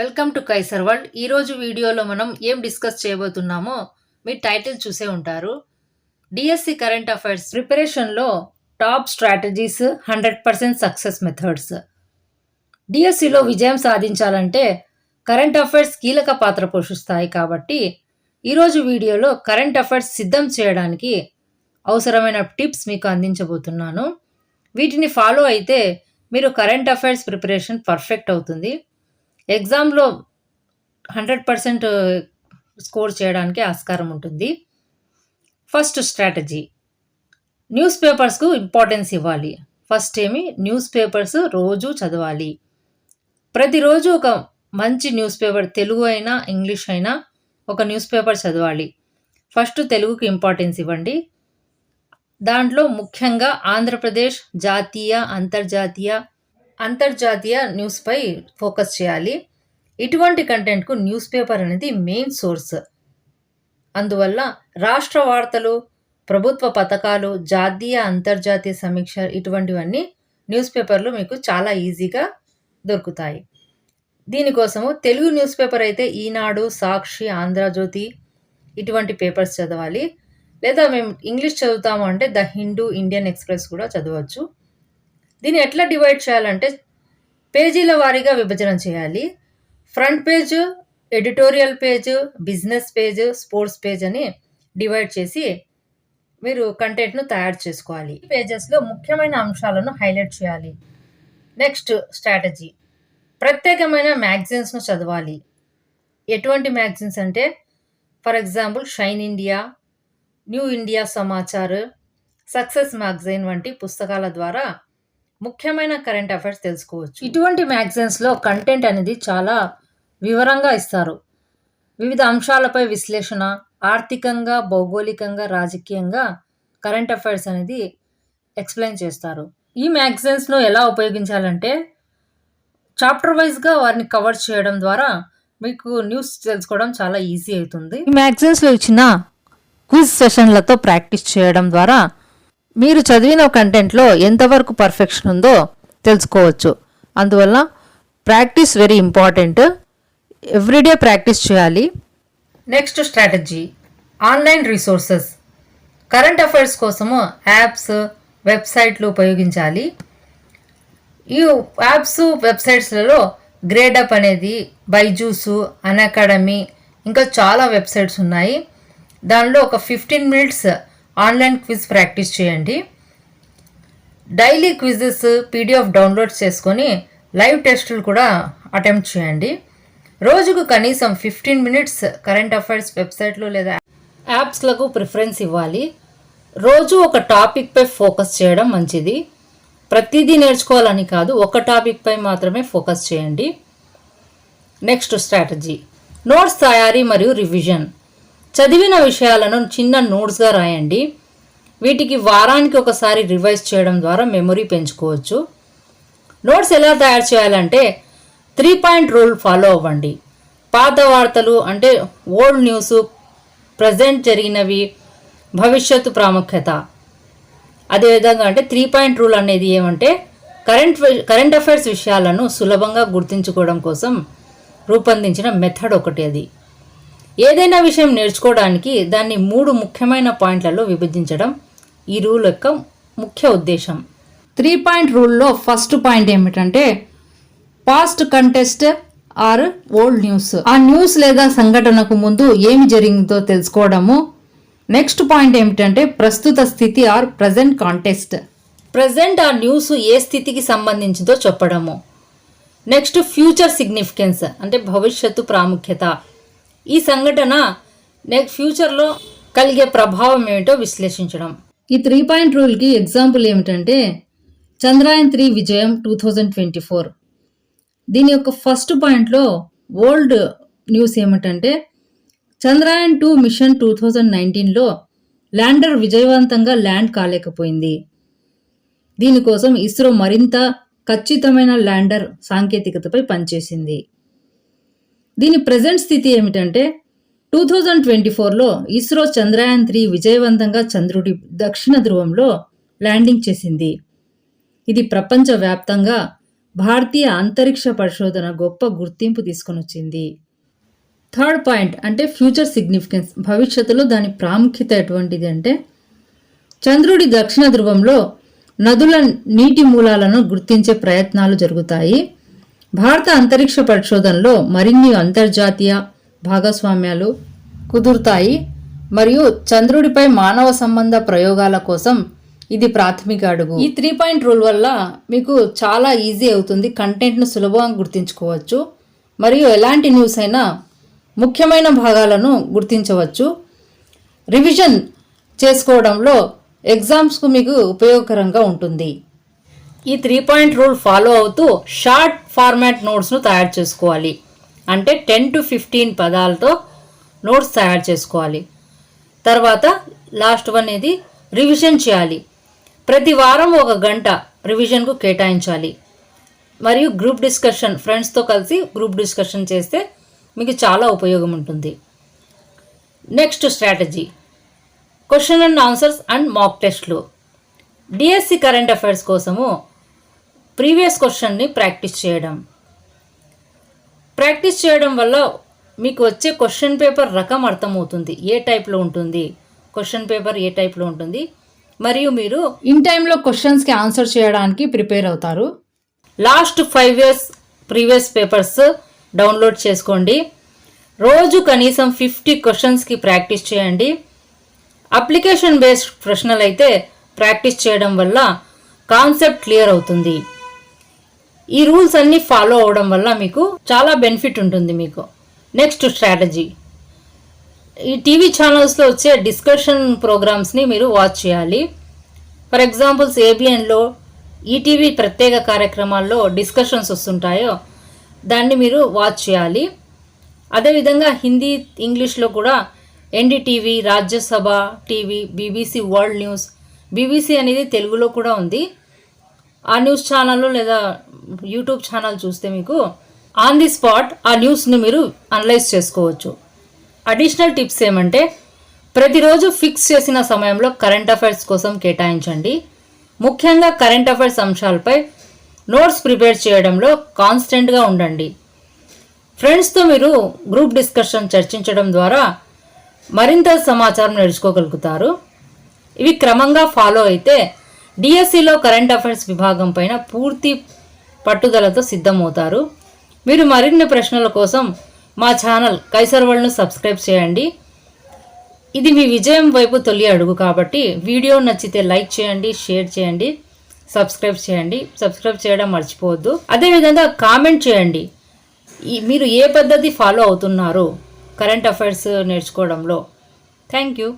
Welcome to Kaiser world. ఈరోజు వీడియోలో మనం ఏం డిస్కస్ చేయబోతున్నామో మీ టైటిల్ చూసే ఉంటారు. డిఎస్సి కరెంట్ అఫైర్స్ ప్రిపరేషన్లో top strategies hundred percent success methods. డిఎస్సిలో విజయం సాధించాలంటే కరెంట్ అఫైర్స్ కీలక పాత్ర పోషిస్తాయి కాబట్టి ఈరోజు వీడియోలో కరెంట్ అఫైర్స్ సిద్ధం చేయడానికి అవసరమైన టిప్స్ మీకు అందించబోతున్నాను. వీటిని ఫాలో అయితే మీరు కరెంట్ అఫైర్స్ ప్రిపరేషన్ పర్ఫెక్ట్ అవుతుంది. ఎగ్జామ్లో హండ్రెడ్ పర్సెంట్ స్కోర్ చేయడానికి ఆస్కారం ఉంటుంది. First strategy. న్యూస్ పేపర్స్కు ఇంపార్టెన్స్ ఇవ్వాలి. ఫస్ట్ ఏమి? న్యూస్ పేపర్స్ రోజు చదవాలి. ప్రతిరోజు ఒక మంచి న్యూస్ పేపర్ తెలుగు అయినా ఇంగ్లీష్ అయినా ఒక న్యూస్ పేపర్ చదవాలి. ఫస్ట్ తెలుగుకి ఇంపార్టెన్స్ ఇవ్వండి. దాంట్లో ముఖ్యంగా ఆంధ్రప్రదేశ్ జాతీయ అంతర్జాతీయ అంతర్జాతీయ న్యూస్పై ఫోకస్ చేయాలి. ఇటువంటి కంటెంట్కు న్యూస్ పేపర్ అనేది మెయిన్ సోర్స్. అందువల్ల రాష్ట్ర వార్తలు ప్రభుత్వ పథకాలు జాతీయ అంతర్జాతీయ సమీక్ష ఇటువంటివన్నీ న్యూస్ పేపర్లు మీకు చాలా ఈజీగా దొరుకుతాయి. దీనికోసము తెలుగు న్యూస్ పేపర్ అయితే ఈనాడు సాక్షి ఆంధ్రజ్యోతి ఇటువంటి పేపర్స్ చదవాలి. లేదా మేము ఇంగ్లీష్ చదువుతాము అంటే ద హిందూ ఇండియన్ ఎక్స్ప్రెస్ కూడా చదవచ్చు. దీన్ని ఎట్లా డివైడ్ చేయాలంటే పేజీల వారీగా విభజన చేయాలి. Front page editorial page business page sports page అని డివైడ్ చేసి మీరు కంటెంట్ను తయారు చేసుకోవాలి. ఈ పేజెస్లో ముఖ్యమైన అంశాలను హైలైట్ చేయాలి. Next strategy. ప్రత్యేకమైన మ్యాగజైన్స్ను చదవాలి. ఎటువంటి మ్యాగజైన్స్ అంటే for example shine India new India Samachar success magazine వంటి పుస్తకాల ద్వారా ముఖ్యమైన కరెంట్ అఫైర్స్ తెలుసుకోవచ్చు. ఇటువంటి మ్యాగజైన్స్లో కంటెంట్ అనేది చాలా వివరంగా ఇస్తారు. వివిధ అంశాలపై విశ్లేషణ ఆర్థికంగా భౌగోళికంగా రాజకీయంగా కరెంట్ అఫైర్స్ అనేది ఎక్స్ప్లెయిన్ చేస్తారు. ఈ మ్యాగజైన్స్ను ఎలా ఉపయోగించాలంటే చాప్టర్ వైజ్గా వారిని కవర్ చేయడం ద్వారా మీకు న్యూస్ తెలుసుకోవడం చాలా ఈజీ అవుతుంది. ఈ మ్యాగజైన్స్లో ఇచ్చిన క్విజ్ సెషన్లతో ప్రాక్టీస్ చేయడం ద్వారా మీరు చదివిన కంటెంట్లో ఎంతవరకు పర్ఫెక్షన్ ఉందో తెలుసుకోవచ్చు. అందువల్ల practice very important. Everyday practice చేయాలి. Next strategy. Online resources. Current affairs కోసము యాప్స్ వెబ్సైట్లు ఉపయోగించాలి. ఈ యాప్స్ వెబ్సైట్స్లలో గ్రేడప్ అనేది బైజూసు అకాడమీ ఇంకా చాలా వెబ్సైట్స్ ఉన్నాయి. దానిలో ఒక fifteen minutes online quiz practice చేయండి. డైలీ క్విజెస్ పీడిఎఫ్ డౌన్లోడ్ చేసుకొని లైవ్ టెస్టులు కూడా అటెంప్ట్ చేయండి. రోజుకు కనీసం ఫిఫ్టీన్ మినిట్స్ కరెంట్ అఫైర్స్ వెబ్సైట్లు లేదా యాప్స్లకు ప్రిఫరెన్స్ ఇవ్వాలి. రోజు ఒక టాపిక్పై ఫోకస్ చేయడం మంచిది. ప్రతిదీ నేర్చుకోవాలని కాదు ఒక టాపిక్పై మాత్రమే ఫోకస్ చేయండి. Next strategy. నోట్స్ తయారీ మరియు రివిజన్. చదివిన విషయాలను చిన్న నోట్స్గా రాయండి. వీటికి వారానికి ఒకసారి రివైజ్ చేయడం ద్వారా మెమొరీ పెంచుకోవచ్చు. నోట్స్ ఎలా తయారు చేయాలంటే త్రీ పాయింట్ రూల్ ఫాలో అవ్వండి. పాత వార్తలు అంటే ఓల్డ్ న్యూస్ ప్రజెంట్ జరిగినవి భవిష్యత్తు ప్రాముఖ్యత. అదేవిధంగా అంటే త్రీ పాయింట్ రూల్ అనేది ఏమంటే కరెంట్ కరెంట్ అఫైర్స్ విషయాలను సులభంగా గుర్తుంచుకోవడం కోసం రూపొందించిన మెథడ్ ఒకటి అది. ఏదైనా విషయం నేర్చుకోవడానికి దాన్ని మూడు ముఖ్యమైన పాయింట్లలో విభజించడం ఈ రూల్ యొక్క ముఖ్య ఉద్దేశం. త్రీ పాయింట్ రూల్లో ఫస్ట్ పాయింట్ ఏమిటంటే past context or old news ఆ న్యూస్ లేదా సంఘటనకు ముందు ఏమి జరిగిందో తెలుసుకోవడము. నెక్స్ట్ పాయింట్ ఏమిటంటే ప్రస్తుత స్థితి ఆర్ ప్రజెంట్ కాంటెస్ట్ ప్రజెంట్ ఆ న్యూస్ ఏ స్థితికి సంబంధించిందో చెప్పడము. నెక్స్ట్ ఫ్యూచర్ సిగ్నిఫికెన్స్ అంటే భవిష్యత్తు ప్రాముఖ్యత. ఈ సంఘటన నెక్స్ట్ ఫ్యూచర్లో కలిగే ప్రభావం ఏమిటో విశ్లేషించడం. ఈ త్రీ పాయింట్ రూల్కి ఎగ్జాంపుల్ ఏమిటంటే చంద్రయాన్ త్రీ విజయం టూ థౌజండ్ ట్వంటీ ఫోర్. దీని యొక్క ఫస్ట్ పాయింట్లో ఓల్డ్ న్యూస్ ఏమిటంటే Chandrayaan two mission two thousand నైన్టీన్లో ల్యాండర్ విజయవంతంగా ల్యాండ్ కాలేకపోయింది. దీనికోసం ఇస్రో మరింత ఖచ్చితమైన ల్యాండర్ సాంకేతికతపై పనిచేసింది. దీని ప్రజెంట్ స్థితి ఏమిటంటే టూ థౌజండ్ ట్వంటీ ఫోర్లో ఇస్రో చంద్రయాన్ త్రీ విజయవంతంగా చంద్రుడి దక్షిణ ధ్రువంలో ల్యాండింగ్ చేసింది. ఇది ప్రపంచవ్యాప్తంగా భారతీయ అంతరిక్ష పరిశోధన గొప్ప గుర్తింపు తీసుకొనొచ్చింది థర్డ్ పాయింట్ అంటే ఫ్యూచర్ సిగ్నిఫికెన్స్ భవిష్యత్తులో దాని ప్రాముఖ్యత ఎటువంటిది అంటే చంద్రుడి దక్షిణ ధ్రువంలో నదుల నీటి మూలాలను గుర్తించే ప్రయత్నాలు జరుగుతాయి. భారత అంతరిక్ష పరిశోధనలో మరిన్ని అంతర్జాతీయ భాగస్వామ్యాలు కుదురుతాయి మరియు చంద్రుడిపై మానవ సంబంధ ప్రయోగాల కోసం ఇది ప్రాథమిక అడుగు. ఈ త్రీ పాయింట్ రూల్ వల్ల మీకు చాలా ఈజీ అవుతుంది కంటెంట్ను సులభంగా గుర్తించుకోవచ్చు మరియు ఎలాంటి న్యూస్ అయినా ముఖ్యమైన భాగాలను గుర్తించవచ్చు. రివిజన్ చేసుకోవడంలో ఎగ్జామ్స్కు మీకు ఉపయోగకరంగా ఉంటుంది. ఈ త్రీ పాయింట్ రూల్ ఫాలో అవుతూ షార్ట్ ఫార్మాట్ నోట్స్ను తయారు చేసుకోవాలి. అంటే టెన్ టు ఫిఫ్టీన్ పదాలతో నోట్స్ తయారు చేసుకోవాలి. తర్వాత లాస్ట్ వన్ ఇది రివిజన్ చేయాలి. ప్రతి వారం ఒక గంట రివిజన్కు కేటాయించాలి. మరియు గ్రూప్ డిస్కషన్ ఫ్రెండ్స్తో కలిసి గ్రూప్ డిస్కషన్ చేస్తే మీకు చాలా ఉపయోగం ఉంటుంది. Next strategy question and answers and mock టెస్ట్లు డిఎస్సి కరెంట్ అఫైర్స్ కోసము ప్రీవియస్ క్వశ్చన్ని ప్రాక్టీస్ చేయడం. ప్రాక్టీస్ చేయడం వల్ల మీకు వచ్చే క్వశ్చన్ పేపర్ రకం అర్థమవుతుంది. ఏ టైప్లో ఉంటుంది? క్వశ్చన్ పేపర్ ఏ టైప్లో ఉంటుంది? మరియు మీరు ఇన్ టైంలో క్వశ్చన్స్కి ఆన్సర్ చేయడానికి ప్రిపేర్ అవుతారు. Last five years previous papers download చేసుకోండి. రోజు కనీసం ఫిఫ్టీ క్వశ్చన్స్కి ప్రాక్టీస్ చేయండి. అప్లికేషన్ బేస్డ్ ప్రశ్నలు అయితే ప్రాక్టీస్ చేయడం వల్ల కాన్సెప్ట్ క్లియర్ అవుతుంది. ఈ రూల్స్ అన్నీ ఫాలో అవడం వల్ల మీకు చాలా బెనిఫిట్ ఉంటుంది మీకు. Next strategy. ఈ టీవీ ఛానల్స్లో వచ్చే డిస్కషన్ ప్రోగ్రామ్స్ని మీరు వాచ్ చేయాలి. ఫర్ ఎగ్జాంపుల్స్ ఏబిఎన్లో ఈటీవీ ప్రత్యేక కార్యక్రమాల్లో డిస్కషన్స్ వస్తుంటాయో దాన్ని మీరు వాచ్ చేయాలి. అదేవిధంగా హిందీ ఇంగ్లీష్లో కూడా NDTV Rajya Sabha TV BBC world news BBC అనేది తెలుగులో కూడా ఉంది. ఆ న్యూస్ ఛానల్లో లేదా యూట్యూబ్ ఛానల్ చూస్తే మీకు ఆన్ ది స్పాట్ ఆ న్యూస్ని మీరు అనలైజ్ చేసుకోవచ్చు. అడిషనల్ టిప్స్ ఏమంటే ప్రతిరోజు ఫిక్స్ చేసిన సమయంలో కరెంట్ అఫైర్స్ కోసం కేటాయించండి. ముఖ్యంగా కరెంట్ అఫైర్స్ అంశాలపై నోట్స్ ప్రిపేర్ చేయడంలో కాన్స్టెంట్గా ఉండండి. ఫ్రెండ్స్తో మీరు గ్రూప్ డిస్కషన్ చర్చించడం ద్వారా మరింత సమాచారం నేర్చుకోగలుగుతారు. ఇవి క్రమంగా ఫాలో అయితే డిఎస్సిలో కరెంట్ అఫైర్స్ విభాగం పైన పూర్తి పట్టుదలతో సిద్ధమవుతారు. మీరు మరిన్ని ప్రశ్నల కోసం మా ఛానల్ కైసర్ వరల్డ్ను సబ్స్క్రైబ్ చేయండి. ఇది మీ విజయం వైపు తొలి అడుగు కాబట్టి వీడియో నచ్చితే లైక్ చేయండి షేర్ చేయండి సబ్స్క్రైబ్ చేయండి. సబ్స్క్రైబ్ చేయడం మర్చిపోవద్దు. అదేవిధంగా కామెంట్ చేయండి. మీరు ఏ పద్ధతి ఫాలో అవుతున్నారు కరెంట్ అఫైర్స్ నేర్చుకోవడంలో. Thank you.